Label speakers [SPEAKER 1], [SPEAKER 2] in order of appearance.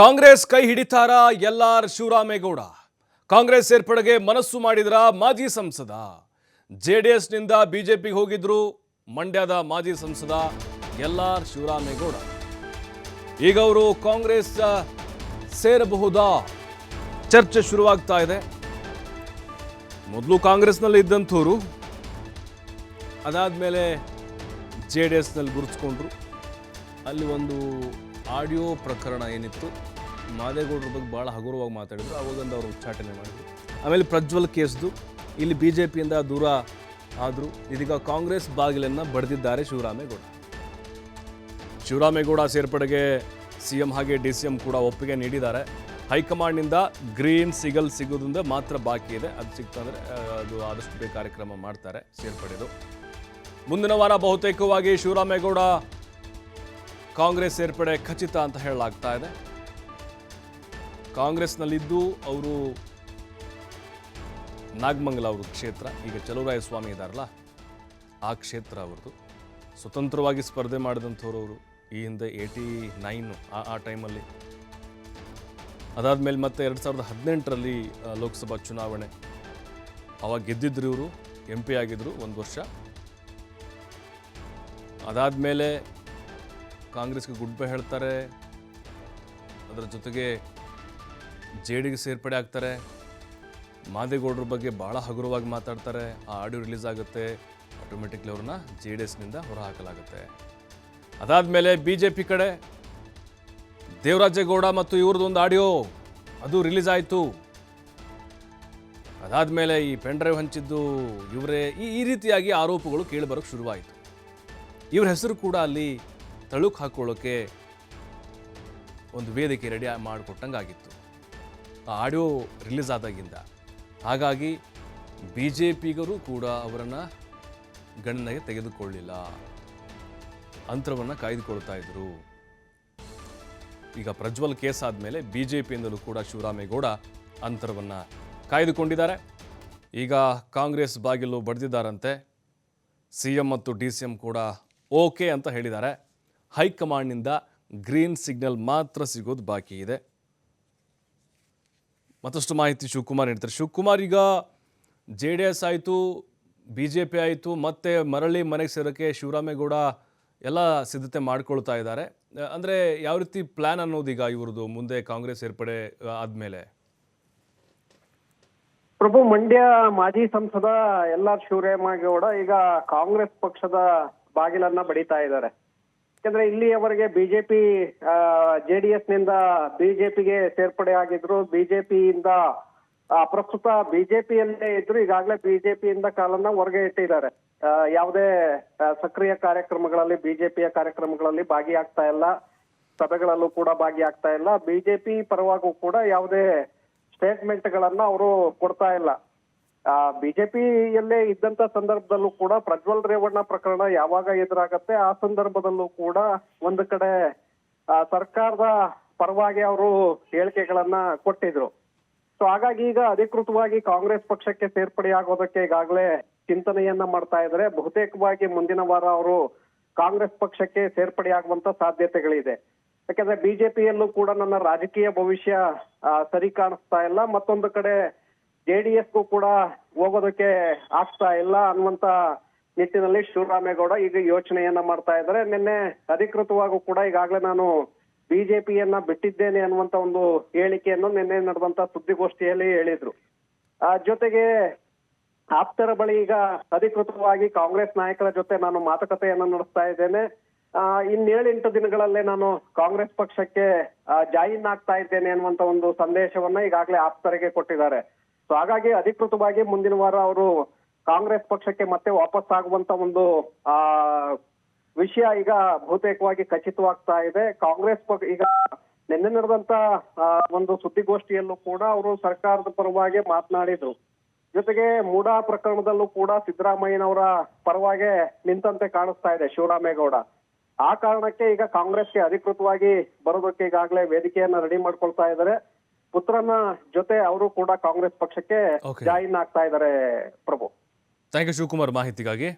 [SPEAKER 1] ಕಾಂಗ್ರೆಸ್ ಕೈ ಹಿಡಿತಾರ L R Shivaramegowda. Congress ಸೇರ್ಪಡೆಗೆ ಮನಸ್ಸು ಮಾಡಿದ್ರ ಮಾಜಿ ಸಂಸದ. ಜೆ ಡಿ ಎಸ್ನಿಂದ ಬಿಜೆಪಿಗೆ ಹೋಗಿದ್ರು ಮಂಡ್ಯದ ಮಾಜಿ ಸಂಸದ ಎಲ್ ಆರ್ ಶಿವರಾಮೇಗೌಡ. ಈಗ ಅವರು ಕಾಂಗ್ರೆಸ್ ಸೇರಬಹುದಾ? ಚರ್ಚೆ ಶುರುವಾಗ್ತಾ ಇದೆ. ಮೊದಲು ಕಾಂಗ್ರೆಸ್ನಲ್ಲಿ ಇದ್ದಂಥವ್ರು, ಅದಾದಮೇಲೆ ಜೆ ಡಿ ಎಸ್ನಲ್ಲಿ ಗುರುತಿಸ್ಕೊಂಡ್ರು. ಅಲ್ಲಿ ಒಂದು ಆಡಿಯೋ ಪ್ರಕರಣ ಏನಿತ್ತು, ಮಾದೇಗೌಡರ ಬಗ್ಗೆ ಭಾಳ ಹಗುರವಾಗಿ ಮಾತಾಡಿದ್ರು. ಅವಾಗಂದು ಅವರು ಉಚ್ಚಾಟನೆ ಮಾಡಿದ್ರು. ಆಮೇಲೆ ಪ್ರಜ್ವಲ್ ಕೇಸ್ದು, ಇಲ್ಲಿ ಬಿ ಜೆ ಪಿಯಿಂದ ದೂರ ಆದರೂ. ಇದೀಗ ಕಾಂಗ್ರೆಸ್ ಬಾಗಿಲನ್ನು ಬಡಿದಿದ್ದಾರೆ ಶಿವರಾಮೇಗೌಡ. ಶಿವರಾಮೇಗೌಡ ಸೇರ್ಪಡೆಗೆ ಸಿ ಎಂ ಹಾಗೆ ಡಿ ಸಿ ಎಂ ಕೂಡ ಒಪ್ಪಿಗೆ ನೀಡಿದ್ದಾರೆ. ಹೈಕಮಾಂಡ್ನಿಂದ ಗ್ರೀನ್ ಸಿಗಲ್ ಸಿಗೋದ್ರಿಂದ ಮಾತ್ರ ಬಾಕಿ ಇದೆ. ಅದು ಸಿಗ್ತಂದರೆ ಅದು ಆದಷ್ಟು ಬೇಗ ಕಾರ್ಯಕ್ರಮ ಮಾಡ್ತಾರೆ ಸೇರ್ಪಡೆದು. ಮುಂದಿನ ವಾರ ಬಹುತೇಕವಾಗಿ ಶಿವರಾಮೇಗೌಡ ಕಾಂಗ್ರೆಸ್ ಸೇರ್ಪಡೆ ಖಚಿತ ಅಂತ ಹೇಳಲಾಗ್ತಾ ಇದೆ. ಕಾಂಗ್ರೆಸ್ನಲ್ಲಿದ್ದು ಅವರು ನಾಗಮಂಗಲ ಅವ್ರ ಕ್ಷೇತ್ರ. ಈಗ ಚಲುರಾಯಸ್ವಾಮಿ ಇದ್ದಾರಲ್ಲ ಆ ಕ್ಷೇತ್ರ ಅವ್ರದ್ದು. ಸ್ವತಂತ್ರವಾಗಿ ಸ್ಪರ್ಧೆ ಮಾಡಿದಂಥವ್ರು ಅವರು ಈ ಹಿಂದೆ ಏಯ್ಟಿ ನೈನು, ಆ ಟೈಮಲ್ಲಿ. ಅದಾದಮೇಲೆ ಮತ್ತೆ ಎರಡು ಸಾವಿರದ ಹದಿನೆಂಟರಲ್ಲಿ ಲೋಕಸಭಾ ಚುನಾವಣೆ. ಅವಾಗ ಗೆದ್ದಿದ್ರು ಇವರು, ಎಂ ಪಿ ಆಗಿದ್ದರು ಒಂದು ವರ್ಷ. ಅದಾದಮೇಲೆ ಕಾಂಗ್ರೆಸ್ಗೆ ಗುಡ್ ಬೈ ಹೇಳ್ತಾರೆ. ಅದರ ಜೊತೆಗೆ ಜೆ ಡಿಗೆ ಸೇರ್ಪಡೆ ಆಗ್ತಾರೆ. ಮಾದೇಗೌಡರ ಬಗ್ಗೆ ಭಾಳ ಹಗುರವಾಗಿ ಮಾತಾಡ್ತಾರೆ. ಆ ಆಡಿಯೋ ರಿಲೀಸ್ ಆಗುತ್ತೆ. ಆಟೋಮೆಟಿಕ್ಲಿ ಅವ್ರನ್ನ ಜೆ ಡಿ ಎಸ್ನಿಂದ ಹೊರಹಾಕಲಾಗುತ್ತೆ. ಅದಾದಮೇಲೆ ಬಿ ಜೆ ಪಿ ಕಡೆ ದೇವರಾಜೇಗೌಡ ಮತ್ತು ಇವ್ರದ್ದು ಒಂದು ಆಡಿಯೋ, ಅದು ರಿಲೀಸ್ ಆಯಿತು. ಅದಾದಮೇಲೆ ಈ ಪೆನ್ಡ್ರೈವ್ ಹಂಚಿದ್ದು ಇವರೇ ಈ ಈ ರೀತಿಯಾಗಿ ಆರೋಪಗಳು ಕೇಳಿಬರೋಕ್ಕೆ ಶುರುವಾಯಿತು. ಇವ್ರ ಹೆಸರು ಕೂಡ ಅಲ್ಲಿ ತಳುಕು ಹಾಕೊಳ್ಳೋಕ್ಕೆ ಒಂದು ವೇದಿಕೆ ರೆಡಿ ಮಾಡಿಕೊಟ್ಟಂಗಾಗಿತ್ತು. ಆ ಆಡಿಯೋ ರಿಲೀಸ್ ಆದಾಗಿಂದ. ಹಾಗಾಗಿ ಬಿ ಜೆ ಪಿಗರು ಕೂಡ ಅವರನ್ನು ಗಣನೆಗೆ ತೆಗೆದುಕೊಳ್ಳಿಲ್ಲ. ಅಂತರವನ್ನು ಕಾಯ್ದುಕೊಳ್ತಾ ಇದ್ದರು ಈಗ ಪ್ರಜ್ವಲ್ ಕೇಸ್ ಆದಮೇಲೆ ಬಿ ಜೆ ಪಿಯಿಂದಲೂ ಕೂಡ ಶಿವರಾಮೇಗೌಡ ಅಂತರವನ್ನು ಕಾಯ್ದುಕೊಂಡಿದ್ದಾರೆ. ಈಗ ಕಾಂಗ್ರೆಸ್ ಬಾಗಿಲು ಬಡಿದಿದ್ದಾರಂತೆ. ಸಿ ಎಂ ಮತ್ತು ಡಿ ಸಿ ಎಂ ಕೂಡ ಓಕೆ ಅಂತ ಹೇಳಿದ್ದಾರೆ. ಹೈಕಮಾಂಡ್ನಿಂದ ಗ್ರೀನ್ ಸಿಗ್ನಲ್ ಮಾತ್ರ ಸಿಗೋದು ಬಾಕಿ ಇದೆ. ಮತ್ತಷ್ಟು ಮಾಹಿತಿ ಶಿವಕುಮಾರ್ ಹೇಳ್ತಾರೆ ಶಿವಕುಮಾರ್, ಈಗ ಜೆ ಡಿ ಎಸ್ ಆಯಿತು, ಬಿ ಜೆ ಪಿ ಆಯಿತು, ಮತ್ತೆ ಮರಳಿ ಮನೆಗೆ ಸೇರೋಕ್ಕೆ ಶಿವರಾಮೇಗೌಡ ಎಲ್ಲ ಸಿದ್ಧತೆ ಮಾಡ್ಕೊಳ್ತಾ ಇದ್ದಾರೆ. ಅಂದರೆ ಯಾವ ರೀತಿ ಪ್ಲ್ಯಾನ್ ಅನ್ನೋದು ಈಗ ಇವ್ರದ್ದು ಮುಂದೆ ಕಾಂಗ್ರೆಸ್ ಸೇರ್ಪಡೆ ಆದಮೇಲೆ?
[SPEAKER 2] ಪ್ರಭು, ಮಂಡ್ಯ ಮಾಜಿ ಸಂಸದ ಎಲ್ ಆರ್ ಶಿವರಾಮೇಗೌಡ ಈಗ ಕಾಂಗ್ರೆಸ್ ಪಕ್ಷದ ಬಾಗಿಲನ್ನ ಬಡಿತಾ ಇದ್ದಾರೆ. ಯಾಕಂದ್ರೆ ಇಲ್ಲಿಯವರೆಗೆ ಬಿಜೆಪಿ ಜೆಡಿಎಸ್ನಿಂದ ಬಿಜೆಪಿಗೆ ಸೇರ್ಪಡೆ ಆಗಿದ್ರು. ಬಿಜೆಪಿಯಿಂದ ಪ್ರಸ್ತುತ ಬಿಜೆಪಿಯಲ್ಲೇ ಇದ್ರು. ಈಗಾಗಲೇ ಬಿಜೆಪಿಯಿಂದ ಕಾಲನ್ನ ಹೊರಗೆ ಇಟ್ಟಿದ್ದಾರೆ. ಯಾವುದೇ ಸಕ್ರಿಯ ಕಾರ್ಯಕ್ರಮಗಳಲ್ಲಿ ಬಿಜೆಪಿಯ ಕಾರ್ಯಕ್ರಮಗಳಲ್ಲಿ ಭಾಗಿಯಾಗ್ತಾ ಇಲ್ಲ. ಸಭೆಗಳಲ್ಲೂ ಕೂಡ ಭಾಗಿಯಾಗ್ತಾ ಇಲ್ಲ. ಬಿಜೆಪಿ ಪರವಾಗೂ ಕೂಡ ಯಾವುದೇ ಸ್ಟೇಟ್ಮೆಂಟ್ ಗಳನ್ನ ಅವರು ಕೊಡ್ತಾ ಇಲ್ಲ. ಬಿಜೆಪಿಯಲ್ಲೇ ಇದ್ದಂತ ಸಂದರ್ಭದಲ್ಲೂ ಕೂಡ ಪ್ರಜ್ವಲ್ ರೇವಣ್ಣ ಪ್ರಕರಣ ಯಾವಾಗ ಎದುರಾಗತ್ತೆ ಆ ಸಂದರ್ಭದಲ್ಲೂ ಕೂಡ ಒಂದು ಕಡೆ ಆ, ಸರ್ಕಾರದ ಪರವಾಗಿ ಅವರು ಹೇಳಿಕೆಗಳನ್ನ ಕೊಟ್ಟಿದ್ರು. ಸೊ ಹಾಗಾಗಿ ಈಗ ಅಧಿಕೃತವಾಗಿ ಕಾಂಗ್ರೆಸ್ ಪಕ್ಷಕ್ಕೆ ಸೇರ್ಪಡೆಯಾಗೋದಕ್ಕೆ ಈಗಾಗಲೇ ಚಿಂತನೆಯನ್ನ ಮಾಡ್ತಾ ಇದ್ರೆ ಬಹುತೇಕವಾಗಿ ಮುಂದಿನ ವಾರ ಅವರು ಕಾಂಗ್ರೆಸ್ ಪಕ್ಷಕ್ಕೆ ಸೇರ್ಪಡೆಯಾಗುವಂತ ಸಾಧ್ಯತೆಗಳಿದೆ. ಯಾಕಂದ್ರೆ ಬಿಜೆಪಿಯಲ್ಲೂ ಕೂಡ ನನ್ನ ರಾಜಕೀಯ ಭವಿಷ್ಯ ಸರಿ ಕಾಣಿಸ್ತಾ ಇಲ್ಲ. ಮತ್ತೊಂದು ಕಡೆ ಜೆಡಿಎಸ್ಗೂ ಕೂಡ ಹೋಗೋದಕ್ಕೆ ಆಗ್ತಾ ಇಲ್ಲ ಅನ್ನುವಂತ ನಿಟ್ಟಿನಲ್ಲಿ ಶಿವರಾಮೇಗೌಡ ಈಗ ಯೋಚನೆಯನ್ನ ಮಾಡ್ತಾ ಇದ್ದಾರೆ. ನಿನ್ನೆ ಅಧಿಕೃತವಾಗೂ ಕೂಡ ಈಗಾಗಲೇ ನಾನು ಬಿಜೆಪಿಯನ್ನ ಬಿಟ್ಟಿದ್ದೇನೆ ಅನ್ನುವಂತ ಒಂದು ಹೇಳಿಕೆಯನ್ನು ನಿನ್ನೆ ನಡೆದಂತ ಸುದ್ದಿಗೋಷ್ಠಿಯಲ್ಲಿ ಹೇಳಿದ್ರು. ಆ ಜೊತೆಗೆ ಆಪ್ತರ ಬಳಿ ಈಗ ಅಧಿಕೃತವಾಗಿ ಕಾಂಗ್ರೆಸ್ ನಾಯಕರ ಜೊತೆ ನಾನು ಮಾತುಕತೆಯನ್ನ ನಡೆಸ್ತಾ ಇದ್ದೇನೆ. ಆ, ಇನ್ನೇಳೆಂಟು ದಿನಗಳಲ್ಲೇ ನಾನು ಕಾಂಗ್ರೆಸ್ ಪಕ್ಷಕ್ಕೆ ಜಾಯಿನ್ ಆಗ್ತಾ ಇದ್ದೇನೆ ಅನ್ನುವಂತ ಒಂದು ಸಂದೇಶವನ್ನ ಈಗಾಗಲೇ ಆಪ್ತರಿಗೆ ಕೊಟ್ಟಿದ್ದಾರೆ. ಸೊ ಹಾಗಾಗಿ ಅಧಿಕೃತವಾಗಿ ಮುಂದಿನ ವಾರ ಅವರು ಕಾಂಗ್ರೆಸ್ ಪಕ್ಷಕ್ಕೆ ಮತ್ತೆ ವಾಪಸ್ ಆಗುವಂತ ಒಂದು, ಆ, ವಿಷಯ ಈಗ ಬಹುತೇಕವಾಗಿ ಖಚಿತವಾಗ್ತಾ ಇದೆ. ಕಾಂಗ್ರೆಸ್ ಪಕ್ಷ ಈಗ ನಿನ್ನೆ ನಡೆದಂತ ಒಂದು ಸುದ್ದಿಗೋಷ್ಠಿಯಲ್ಲೂ ಕೂಡ ಅವರು ಸರ್ಕಾರದ ಪರವಾಗಿ ಮಾತನಾಡಿದ್ರು. ಜೊತೆಗೆ ಮೂಡಾ ಪ್ರಕರಣದಲ್ಲೂ ಕೂಡ ಸಿದ್ದರಾಮಯ್ಯನವರ ಪರವಾಗಿ ನಿಂತಂತೆ ಕಾಣಿಸ್ತಾ ಇದೆ ಶಿವರಾಮೇಗೌಡ. ಆ ಕಾರಣಕ್ಕೆ ಈಗ ಕಾಂಗ್ರೆಸ್ಗೆ ಅಧಿಕೃತವಾಗಿ ಬರೋದಕ್ಕೆ ಈಗಾಗಲೇ ವೇದಿಕೆಯನ್ನ ರೆಡಿ ಮಾಡ್ಕೊಳ್ತಾ ಇದ್ದಾರೆ. ಪುತ್ರನ ಜೊತೆ ಅವರು ಕೂಡ ಕಾಂಗ್ರೆಸ್ ಪಕ್ಷಕ್ಕೆ. ಜಾಯಿನ್ ಆಗ್ತಾ ಇದ್ದಾರೆ ಪ್ರಭು
[SPEAKER 1] ಥ್ಯಾಂಕ್ ಯು ಶಿವಕುಮಾರ್ ಮಾಹಿತಿಗಾಗಿ